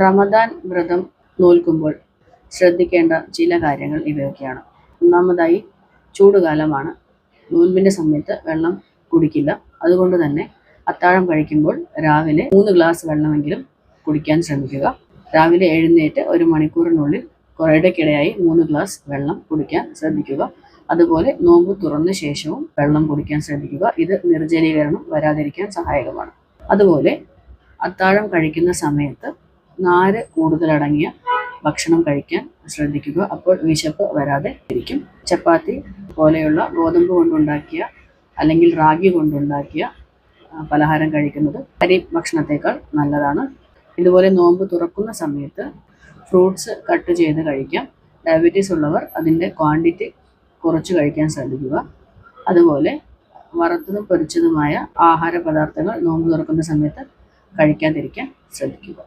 റമദാൻ വ്രതം നോൽക്കുമ്പോൾ ശ്രദ്ധിക്കേണ്ട ചില കാര്യങ്ങൾ ഇവയൊക്കെയാണ്. ഒന്നാമതായി ചൂടുകാലമാണ്. നോൻപിന്റെ സമയത്ത് വെള്ളം കുടിക്കില്ല. അതുകൊണ്ട് തന്നെ അത്താഴം കഴിക്കുമ്പോൾ രാവിലെ മൂന്ന് ഗ്ലാസ് വെള്ളമെങ്കിലും കുടിക്കാൻ ശ്രമിക്കുക. രാവിലെ എഴുന്നേറ്റ് ഒരു മണിക്കൂറിനുള്ളിൽ കുറേടക്കിടയായി മൂന്ന് ഗ്ലാസ് വെള്ളം കുടിക്കാൻ ശ്രദ്ധിക്കുക. അതുപോലെ നോമ്പ് തുറന്ന ശേഷവും വെള്ളം കുടിക്കാൻ ശ്രദ്ധിക്കുക. ഇത് നിർജലീകരണം വരാതിരിക്കാൻ സഹായകമാണ്. അതുപോലെ അത്താഴം കഴിക്കുന്ന സമയത്ത് നാര് കൂടുതലടങ്ങിയ ഭക്ഷണം കഴിക്കാൻ ശ്രദ്ധിക്കുക. അപ്പോൾ വിശപ്പ് വരാതെ ഇരിക്കും. ചപ്പാത്തി പോലെയുള്ള ഗോതമ്പ് കൊണ്ടുണ്ടാക്കിയ അല്ലെങ്കിൽ റാഗി കൊണ്ടുണ്ടാക്കിയ പലഹാരം കഴിക്കുന്നത് അരി ഭക്ഷണത്തേക്കാൾ നല്ലതാണ്. ഇതുപോലെ നോമ്പ് തുറക്കുന്ന സമയത്ത് ഫ്രൂട്ട്സ് കട്ട് ചെയ്ത് കഴിക്കാം. ഡയബറ്റീസ് ഉള്ളവർ അതിന്റെ ക്വാണ്ടിറ്റി കുറച്ച് കഴിക്കാൻ ശ്രദ്ധിക്കുക. അതുപോലെ വറുത്തതും പൊരിച്ചതുമായ ആഹാര പദാർത്ഥങ്ങൾ നോമ്പ് തുറക്കുന്ന സമയത്ത് കഴിക്കാതിരിക്കാൻ ശ്രദ്ധിക്കുക.